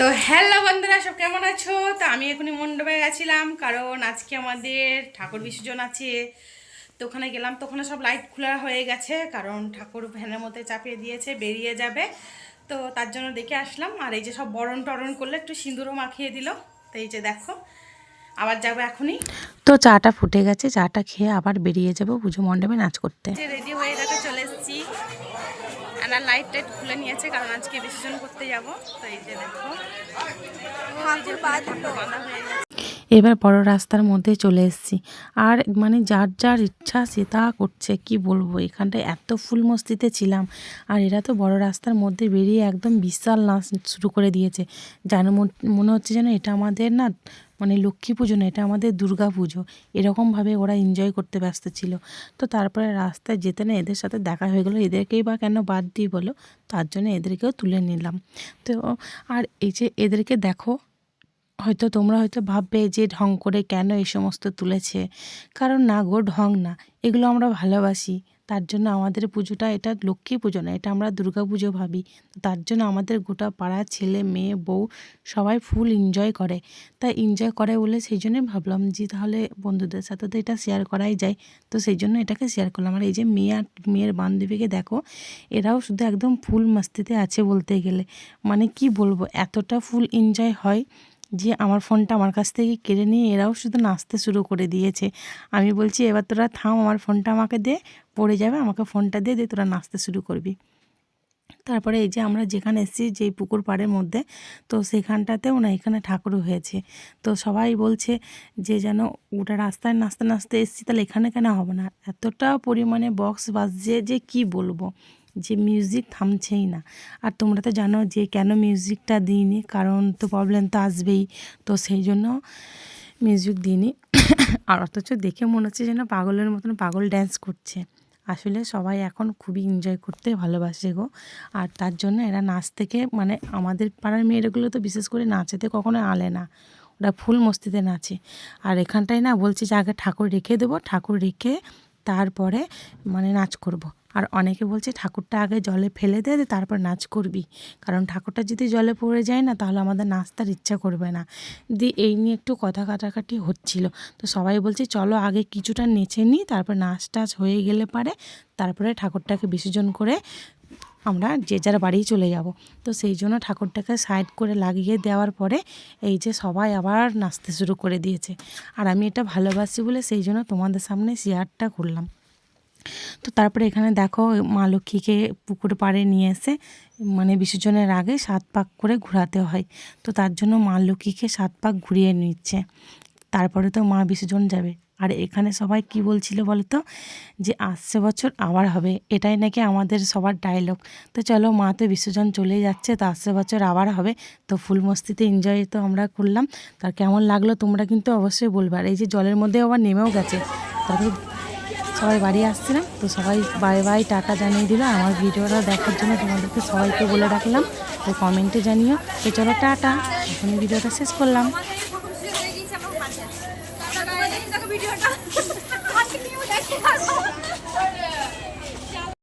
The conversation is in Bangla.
তো হ্যালো বন্ধুরা সব কেমন আছো? তো আমি এখনই মণ্ডপে গেছিলাম কারণ আজকে আমাদের ঠাকুর বিসর্জন আছে। তো ওখানে গেলাম তো ওখানে সব লাইট খোলা হয়ে গেছে কারণ ঠাকুর ভ্যানের মধ্যে চাপিয়ে দিয়েছে বেরিয়ে যাবে। তো তার জন্য দেখে আসলাম আর এই যে সব বরণ টরণ করলে একটু সিঁদুরও মাখিয়ে দিল। তো এই যে দেখো আবার যাব এখনই। তো চাটা ফুটে গেছে চাটা খেয়ে আবার বেরিয়ে যাব পুজো মণ্ডপে নাচ করতে। রেডি হয়ে আর লাইট টাইট খুলে নিয়েছে কারণ আজকে বিসর্জন করতে যাব। তো এই যে দেখো বাঁধা হয়ে গেছে। এবার বড় রাস্তার মধ্যে চলে এসেছি। আর মানে যার যার ইচ্ছা সে তা করছে, কি বলব? এখানটায় এত ফুল মস্তিতে ছিলাম। আর এরা তো বড় রাস্তার মধ্যে বেরিয়ে একদম বিশাল নাচ শুরু করে দিয়েছে। যেন মন- হচ্ছে যেন এটা আমাদের না মানে লক্ষ্মী পুজো না, এটা আমাদের দুর্গা পুজো। এরকমভাবে ওরা এনজয় করতে ব্যস্ত ছিল। তো তারপরে রাস্তায় যেতে না এদের সাথে দেখা হয়ে গেলো। এদেরকেই বা কেন বাদ দিই বলো? তার জন্য এদেরকেও তুলে নিলাম। তো, আর এই যে এদেরকে দেখো হয়তো তোমরা হয়তো ভাববে যে ঢং করে কেন এই সমস্ত তুলেছে। কারণ না গো, ঢং না। এগুলো আমরা ভালোবাসি। তার জন্য আমাদের পুজোটা এটা লক্ষ্মী পুজো না, এটা আমরা দুর্গা পুজো ভাবি। তার জন্য আমাদের গোটা পাড়ার ছেলে, মেয়ে, বউ সবাই ফুল এনজয় করে। তাই এনজয় করে বলে সেই জন্যই ভাবলাম যে তাহলে বন্ধুদের সাথে তো এটা শেয়ার করাই যায়। তো সেই জন্য এটাকে শেয়ার করলাম। আর এই যে মেয়ে আর মেয়ের বান্ধবীকে দেখো, এরাও শুধু একদম ফুল মাস্তিতে আছে বলতে গেলে। মানে কি বলব, এতটা ফুল এনজয় হয়। যে আমার ফোনটা আমার কাছ থেকে কেড়ে নিয়ে এরাও শুধু নাচতে শুরু করে দিয়েছে। আমি বলছি, এবার তোরা থাম, আমার ফোনটা আমাকে দে, পড়ে যাবে, আমাকে ফোনটা দিয়ে দিয়ে তোরা নাচতে শুরু করবি। তারপরে এই যে আমরা যেখানে এসেছি, যেই পুকুর পাড়ের মধ্যে, তো সেখানটাতেও না এখানে ঠাকুর হয়েছে। তো সবাই বলছে যে, যেন ওটা রাস্তায় নাচতে নাচতে এসেছি, তাহলে এখানে কেন হবে না? এতটা পরিমাণে বক্স বাজছে যে কি বলব? যে মিউজিক থামছেই না। আর তোমরা তো জানো যে কেন মিউজিকটা দিইনি, কারণ তো প্রবলেম তো আসবেই। তো সেই জন্য মিউজিক দিইনি। আর অথচ দেখে মনে হচ্ছে যেন পাগলের মতন পাগল ড্যান্স করছে। আসলে সবাই এখন খুবই এনজয় করতে ভালোবাসে গো। আর তার জন্য এরা নাচ থেকে মানে আমাদের পাড়ার মেয়েগুলো তো বিশেষ করে নাচেতে কখনো আলে না। ওরা ফুল মস্তিতে নাচে। আর এখানটায় না বলছে যে আগে ঠাকুর রেখে দেবো, ঠাকুর রেখে তারপরে মানে নাচ করব। আর অনেকে বলছে ঠাকুরটা আগে জলে ফেলে দে তারপর নাচ করবি। কারণ ঠাকুরটা যদি জলে পড়ে যায় না, তাহলে আমাদের নাচতার ইচ্ছা করবে না। দিয়ে এই নিয়ে একটু কথা কাটাকাটি হচ্ছিল। তো সবাই বলছে, চলো আগে কিছুটা নেচে নিই, তারপর নাচ টাচ হয়ে গেলে পারে, তারপরে ঠাকুরটাকে বিসর্জন করে আমরা যে যার বাড়ি চলে যাব। তো সেই জন্য ঠাকুরটাকে সাইড করে লাগিয়ে দেওয়ার পরে এই যে সবাই আবার নাচতে শুরু করে দিয়েছে। আর আমি এটা ভালোবাসি বলে সেই জন্য তোমাদের সামনে শেয়ারটা করলাম তো তারপরে এখানে দেখো মা লক্ষ্মীকে পুকুর পাড়ে নিয়ে এসে মানে বিসর্জনের আগে সাত পাক করে ঘোরাতে হয়। তো তার জন্য মা লক্ষ্মীকে সাত পাক ঘুরিয়ে নিচ্ছে। তারপরে তো মা বিসর্জন যাবে। আর এখানে সবাই কি বলছিল বলো তো যে আসছে বছর আবার হবে। এটাই নাকি আমাদের সবার ডায়লগ তো চলো, মা তো বিসর্জন চলে যাচ্ছে, তো আসছে বছর আবার হবে। তো ফুল মস্তিতে এনজয় তো আমরা করলাম। তার কেমন লাগল তোমরা কিন্তু অবশ্যই বলবে। আর এই যে জলের মধ্যে আবার নেমেও গেছে। তারপরে সবাই বাড়ি আসছিলাম তো সবাই বাই বাই টাটা জানিয়ে দিল। আমার ভিডিওটা দেখার জন্য তোমাদেরকে সবাইকে বলে রাখলাম। তো কমেন্টে জানিও। তো চলো, টাটা। এখন ভিডিওটা শেষ করলাম। দেখছে আমার পাশে দেখো ভিডিওটা। আমাকে নিয়েও দেখতে